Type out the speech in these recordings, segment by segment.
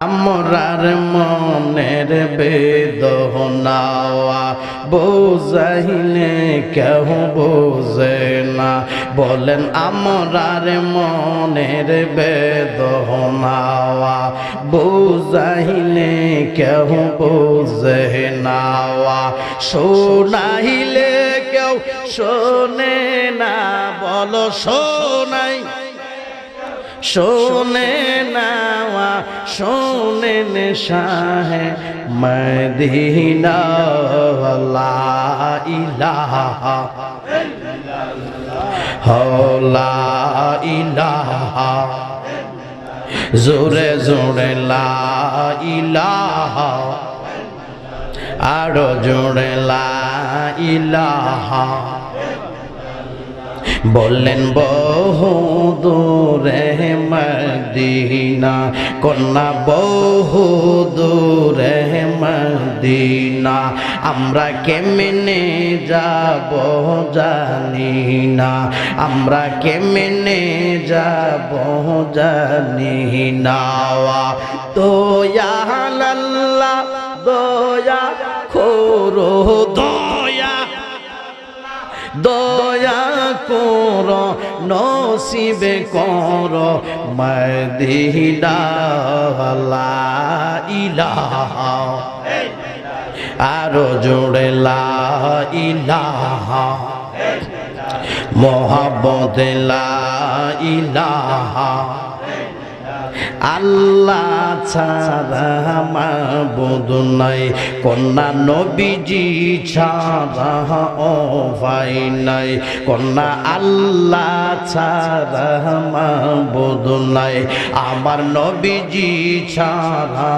আমরার মনের বেদনাওয়া বোঝাইলে কেহ বোঝে না। বলেন, আমরার মনের বেদনাওয়া বোঝাইলে কেহ বোঝে নাওয়া। শোনাইলে কেউ শোনে না, বলো শোনাই। শোনে নাওয়া, শোনে নে শাহে মদিনা ইলাহা হলা ইলাহা। জোরে জোরে লা ইলাহা, আরও জোরে লা ইলাহা। বললেন বহু দূরে মদিনা, কন্যা বহু দূরে মদিনা, আমরা কেমনে যাব জানি না, আমরা কেমনে যাব জানি না দয়া লাল্লা দয়া খোরো দয়া দয়া কর নসিবে কর মদিনা লা ইলাহা। আরও জোড়ে ইলাহা। মোহাম্মদ ইলাহা। আল্লাহ ছাড়া মাবুদ নাই, কন্যা নবীজি ছাড়া ও ভাই নাই, কন্যা আল্লাহ ছাড়া মাবুদ নাই, আমার নবীজি ছাড়া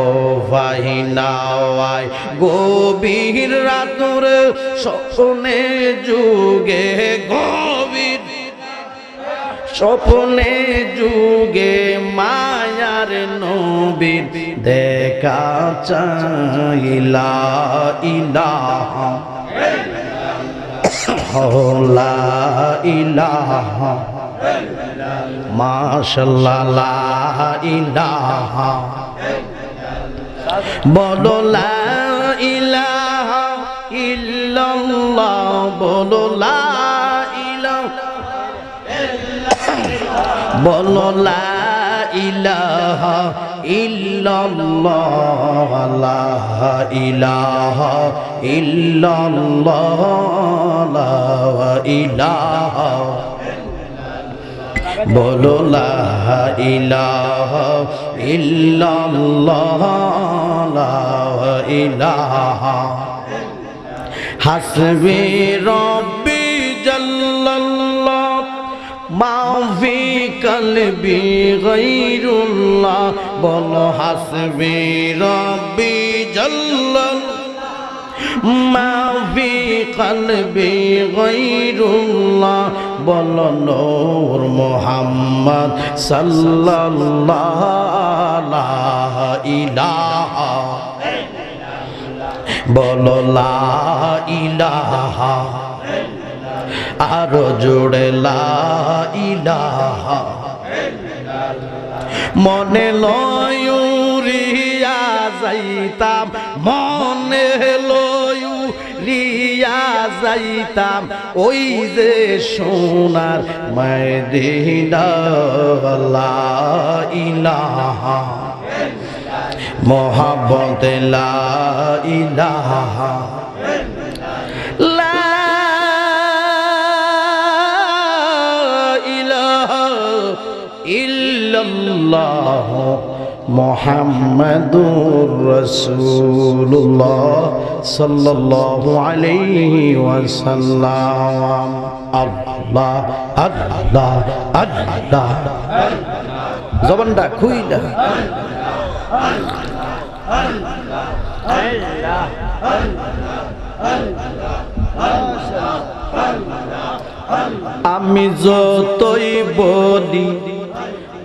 ও ভাই নাই। গভীর রাতুর স্বপ্নে যুগে গভীর স্বপ্নে যুগে মায়ার নবীর দেখা চাইলা ইলাহা। হলা ইলাহা। মাশাল্লাহ ইলাহা। বলো, লা ইল্লাল্লাহ, বলো, লা ইলাহা বলো লা ইলাহা ইল্লাল্লাহ, লা ইলাহা ইল্লাল্লাহ, লা ইলাহা। বলো লা ইলাহা ইল্লাল্লাহ, লা ইলাহা। হাসবি রব্বি ফি কলবি গায়রুল্লাহ, বলো হাসবি রব্বি জাল্লাল্লাহ মা কলবি গায়রুল্লাহ, বলো নূর মুহাম্মদ সাল্লাল্লাহু ইলাহা। বলো লা ইলাহা। আরও জোড়ে লা ইলাহা মনে লয়ুরিয়া যাইতাম, মনে লয়ুরিয়া যাইতাম। ওই যে সোনার ইলাহা। লা ইলাহা। ইল্লাল্লাহ মোহাম্মদুর রাসূলুল্লাহ সাল্লাল্লাহু আলাইহি ওয়াসাল্লাম। আল্লাহ আল্লাহ আল্লাহ। জবানটা খুইলা। আমি যতই বলি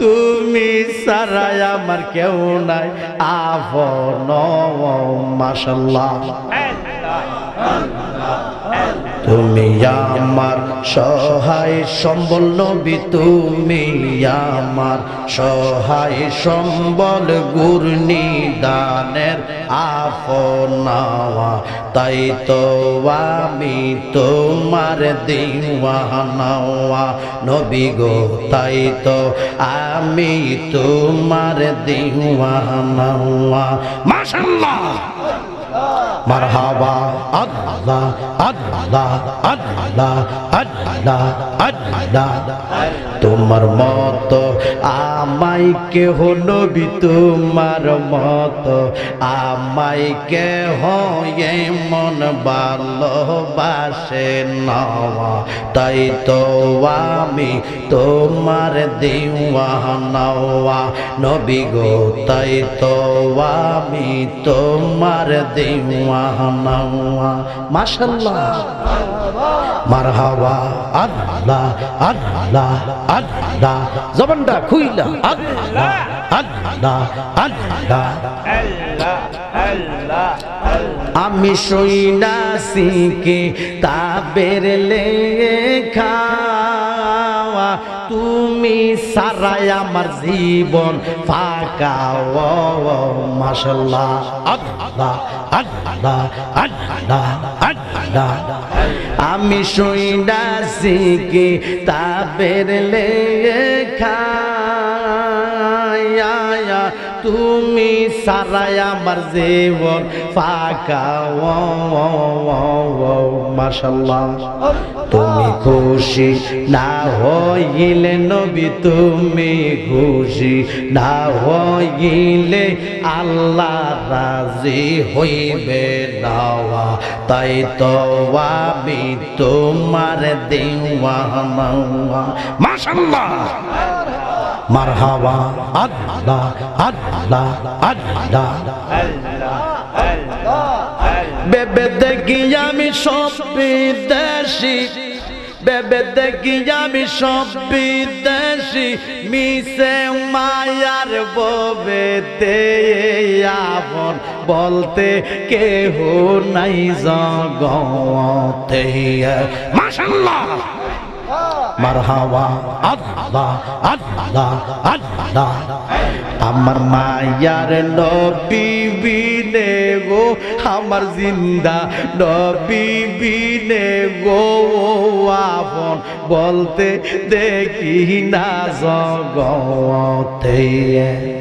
তুমি সারাই আমার কেউ নাই। আভন মাসাল্লাহ তুমি আমার সহায় সম্বল নবী, তুমি আমার সহায় সম্বল গুরনি দানের আফনাওয়া তাই তো আমি তোমার দিওয়ানাওয়া নবী গো, তাই তো আমি তোমার দিওয়ানাওয়া মাশাআল্লাহ! মারহাবা আল্লাহ আল্লাহ আল্লাহ আল্লাহ আল্লাহ তোমার মত আমাই কেহ নবী তোমার মত আমাই কেহ মন ভালোবাসে নওয়া। তাই তো আমি তোমার দিওয়া নওয়া নবী গো, তাই তো আমি তোমার দিওয়া নওয়া মাশাল্লাহ। মারহাবা, আল্লাহ আল্লাহ আল্লাহ। জবানটা খুইলা, আল্লাহ আল্লাহ আল্লাহ। আমি সইনাসিকে তাবের লেখা। তুমি সারাই আমার জীবন ফাঁকা। ও মাসাল্লাহ আল্লাহ আল্লাহ আল্লাহ আল্লাহ। আমি শুই সইনাসিকে তাবের লেখা। তুমি সারাই আমার জীবন ফাঁকা। মাসাল্লাহ তুমি খুশি না হইলে নবী, তুমি খুশি না হইলে আল্লাহ রাজি হইবে নাওয়া তাই তো আমি তোমার দেওয়া মাসাল্লাহ মারহাবা, আল্লাহ আল্লাহ আল্লাহ। বেবে দেখি আমি সব বিদেশি, বেবে দেখি আমি সব বিদেশি, মিশে মায়ার ববেতে আপন বলতে কেহ নাই জগতে। মাশাল্লাহ আল্লাহ আল্লাহ আল্লাহ। আমার মায়ার নবী গো, আমার জিন্দা নবী গো। আপন, বলতে দেখি না জগতে।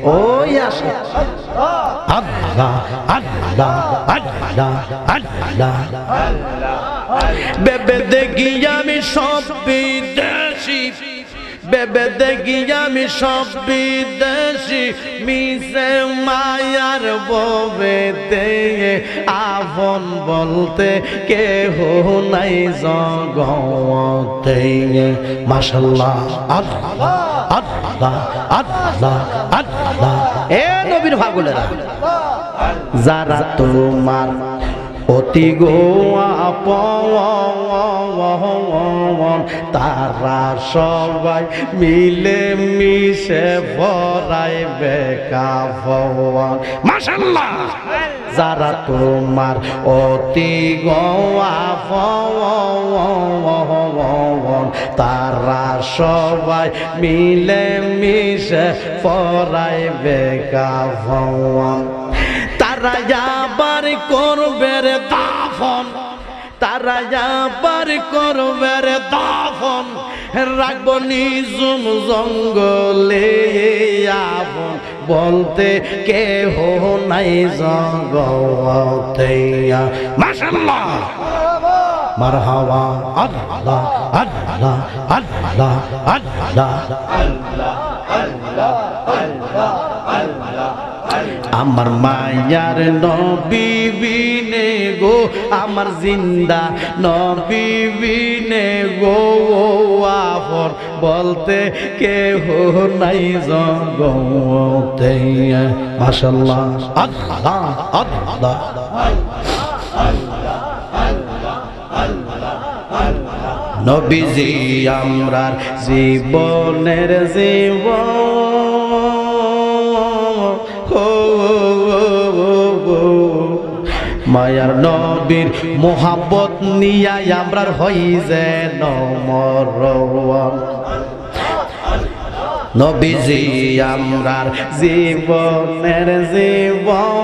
ওই আসে আল্লাহ আল্লাহ আল্লাহ আল্লাহ। বেবে দেখি আমি সব বিদেশি, বেবে দেখি আমি সব বিদেশি, মিশে মায়ার ববেতে আফন বলতে কেহ নাই জগতে মাশাল্লাহ, আল্লাহ আল্লাহ আল্লাহ আল্লাহ। এ নবীর ভাগুলেরা, যারা তোমার অতি পন তারা সবাই মিলে মিশে ভরাই বেকা ভগবান। যারা তোমার অতি গোয়া তারা সবাই মিলে মিশে ভরাই বেকা ভগবান। তারা করবে রে দাফন, তারা আবার করবে রে দাফন। রাখব নিজুম জঙ্গলে আপন বলতে কেহ নাই জগতে মাশাল্লাহ মারহাবা আল্লাহ আল্লাহ আল্লাহ আল্লাহ। আমার মায়ার নবিবিনে গো, আমার জিন্দা নবিবিনে গো আফর বলতে কেহ নাই জগতে। নবীজি আমরার জীবনের জীবন মায়ার নবীর মোহাব্বত নিয়া আমরার হই যে নমর নবীজি, আমরার জীবনের জীবন।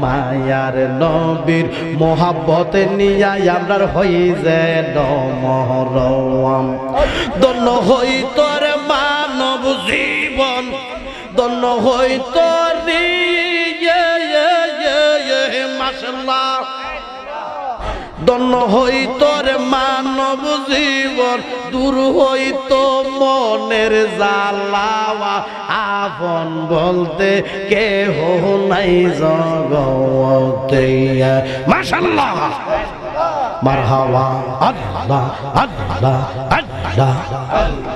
মায়ার নবীর মোহাব্বত নিয়া আমরার হই যে নমরম দন্য হই তোর মানব জীবন দন্য হই তোর মাসাল্লাহ দন্য হইতর মানব জীবন, দূর হইত মনের জালাওয়া আপন বলতে কেহ নাই জগতে। মাশাল্লাহ। মারহাবা, আল্লাহ আল্লাহ আল্লাহ।